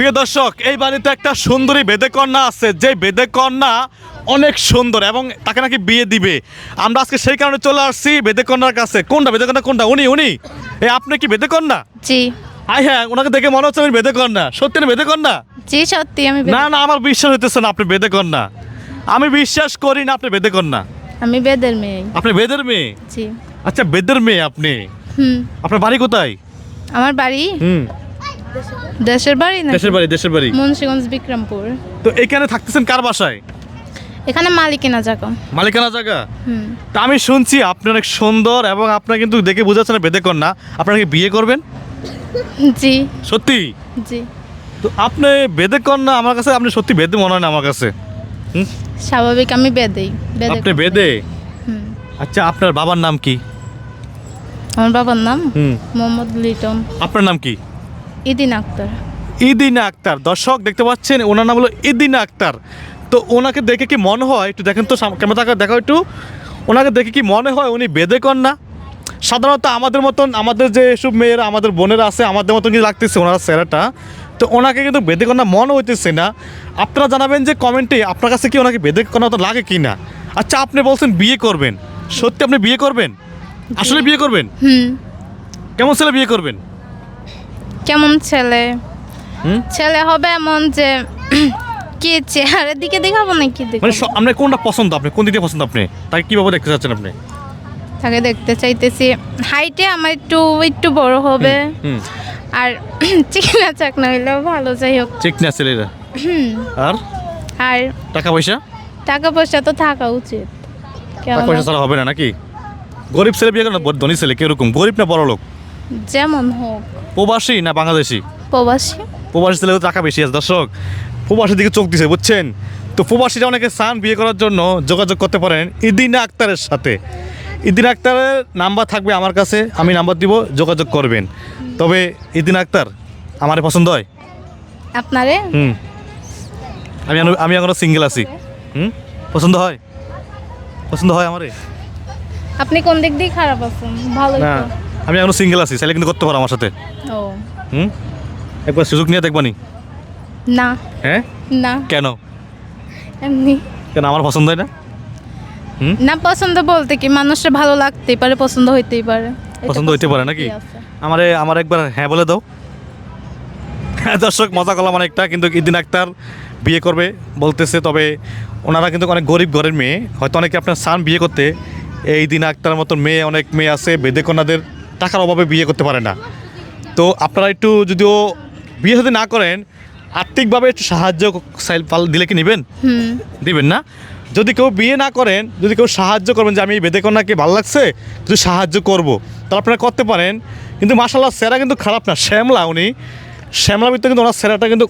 প্রিয় দর্শক এই বাড়িতে একটা সুন্দরী বেদে কন্যা আছে। যে বেদে কন্যা অনেক সুন্দর এবং তাকে নাকি বিয়ে দিবে। আমরা আজকে সেই কারণে চলে আসছি বেদে কন্যার কাছে। কোনটা? বেদে কন্যা কোনটা? উনি উনি? এ আপনি কি বেদে কন্যা? জি। আই হ্যাঁ ওনাকে দেখে মনে হচ্ছে আমি বেদে কন্যা। সত্যি না বেদে কন্যা? জি সত্যি আমি না না আমার বিশ্বাস হইতেছে না আপনি বেদে কন্যা। আমি বিশ্বাস করি না আপনি বেদে কন্যা। আমি বেদের মেয়ে। আপনি বেদের মেয়ে? জি। আচ্ছা বেদের মেয়ে আপনি? হুম। আপনার বাড়ি কোথায়? আমার বাড়ি হুম। দেশের বাড়ি না দেশের বাড়ি দেশের বাড়ি। মুন্সিগঞ্জ বিক্রমপুর। তো এখানে থাকতেছেন কার বাসায়? এখানে মালিকিনা জায়গা মালিকানা জায়গা হুম। তা আমি শুনছি আপনি অনেক সুন্দর এবং আপনার কিন্তু দেখে বোঝাচ্ছে না বেদে কন্যা। আপনারা কি বিয়ে করবেন? জি। সত্যি? জি। তো আপনি বেদে কন্যা আমার কাছে আপনি সত্যি বেদে মনে হয় না আমার কাছে। হুম? স্বাভাবিক আমি বেদেই বেদে আপনি বেদে? আচ্ছা আপনার বাবার নাম কি? আমার বাবার নাম হুম। মোহাম্মদ লিটন। আপনার নাম কি? ইদিন আক্তার। ইদিনা আক্তার। দর্শক দেখতে পাচ্ছেন ওনার নাম হলো ইদিনা আক্তার। তো ওনাকে দেখে কি মনে হয় একটু দেখেন তো ক্যামেরা দেখো একটু। ওনাকে দেখে কি মনে হয় উনি বেদে কন্যা? সাধারণত আমাদের মতন আমাদের যে সব মেয়েরা আমাদের বোনেরা আছে আমাদের মতন কিন্তু লাগতেছে ওনার চেহারাটা তো ওনাকে কিন্তু বেদে কন্যা মনে হইতেছে না। আপনারা জানাবেন যে কমেন্টে আপনার কাছে কি ওনাকে বেদে কন্যা তো লাগে কি না? আচ্ছা আপনি বলছেন বিয়ে করবেন। সত্যি আপনি বিয়ে করবেন? আসলে বিয়ে করবেন? হুম। কেমন ছেলে বিয়ে করবেন? কেমন ছেলে? ছেলে হবে এমন যে কি চেহারের দিকে দেখাবো না কি মানে আপনার কোনটা পছন্দ আপনি? কোন দিকে পছন্দ আপনি? তাকে কীভাবে দেখতে চাচ্ছেন আপনি? তাকে দেখতে চাইতেছি। হাইটে আমার একটু একটু বড় হবে। আর চিকনা চাকনা হইলেও ভালো যাই হোক। ঠিক না ছেলেরা আর? আর? টাকা পয়সা টাকা পয়সা তো থাকা উচিত। টাকা পয়সা ছাড়া হবে না নাকি? গরিব ছেলে বিয়ে করে ধনী ছেলে কীরকম? গরিব না বড় লোক যেমন হোক। প্রবাসী না বাংলাদেশি? প্রবাসী। প্রবাসী ছেলে টাকা বেশি আছে দর্শক। প্রবাসীর দিকে চোখ দিছে বুঝছেন? তো প্রবাসীরা অনেকে চান বিয়ে করার জন্য যোগাযোগ করতে পারেন ইদিনা আক্তারের সাথে। ইদিন আক্তারের নাম্বার থাকবে আমার কাছে আমি নাম্বার দিব যোগাযোগ করবেন। তবে ইদিন আক্তার আমার পছন্দ হয়? আপনারে? হুম। আমি আমি এখনও সিঙ্গেল আছি। হুম? পছন্দ হয়? পছন্দ হয় আমারে? আপনি কোন দিক দিয়ে খারাপ আছেন? ভালোই না। আমি এখনও সিঙ্গেল আছি চাইলে কিন্তু করতে পারো আমার সাথে। ও। হুম? একবার সুযোগ নিয়ে দেখবানি না? হ্যাঁ? না। কেন? এমনি। কেন আমার পছন্দ হয় না? না পছন্দ বলতে কি মানুষের ভালো লাগতেই পারে পছন্দ হইতেই পারে। পছন্দ হইতে পারে নাকি? আমারে আমার একবার হ্যাঁ বলে দাও। হ্যাঁ দর্শক মজা করলাম অনেকটা কিন্তু ইদিন আক্তার বিয়ে করবে বলতেছে তবে ওনারা কিন্তু অনেক গরিব ঘরের মেয়ে। হয়তো অনেকে আপনার সান বিয়ে করতে এই দিন আক্তার মতন মেয়ে অনেক মেয়ে আছে বেদে কন্যাদের টাকার অভাবে বিয়ে করতে পারে না। তো আপনারা একটু যদিও বিয়ে যদি না করেন আর্থিকভাবে একটু সাহায্য পাল দিলে কি নেবেন? দিবেন না? যদি কেউ বিয়ে না করেন যদি কেউ সাহায্য করবেন যে আমি বেদে কন্যাকে ভালো লাগছে যদি সাহায্য করব তাহলে আপনারা করতে পারেন। কিন্তু মাসাল্লাহ সেরা কিন্তু খারাপ না শ্যামলা উনি। শ্যামলা ভিতরে কিন্তু ওনার সেরাটা কিন্তু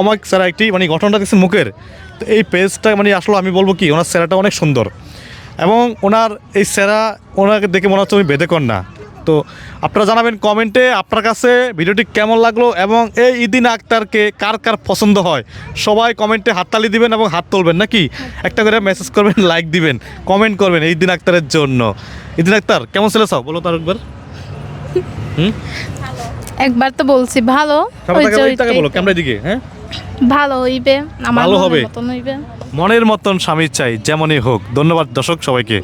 অমাক সেরা একটি মানে গঠনটা দেখছেন মুখের। তো এই পেজটা মানে আসলে আমি বলব কি ওনার সেরাটা অনেক সুন্দর। এবং ওনার এই সেরা ওনাকে দেখে মনে হচ্ছে আমি বেদে কন্যা তো আপনারা জানাবেন কমেন্টে আপনার কাছে ভিডিওটি কেমন লাগল এবং এই ইদিন আক্তারকে কার কার পছন্দ হয়? সবাই কমেন্টে হাততালি দিবেন এবং হাত তুলবেন নাকি? একটা করে মেসেজ করবেন লাইক দিবেন কমেন্ট করবেন এই দিন আক্তারের জন্য। ইদিন আক্তার কেমন ছেলে সব? বলো তো আরেকবার। হুম? একবার তো বলছি ভালো। বলো ক্যামেরা দিকে হ্যাঁ? ভালো হইবে আমার ভালো হবে। মনের মতন স্বামী চাই যেমনই হোক। ধন্যবাদ দর্শক সবাইকে।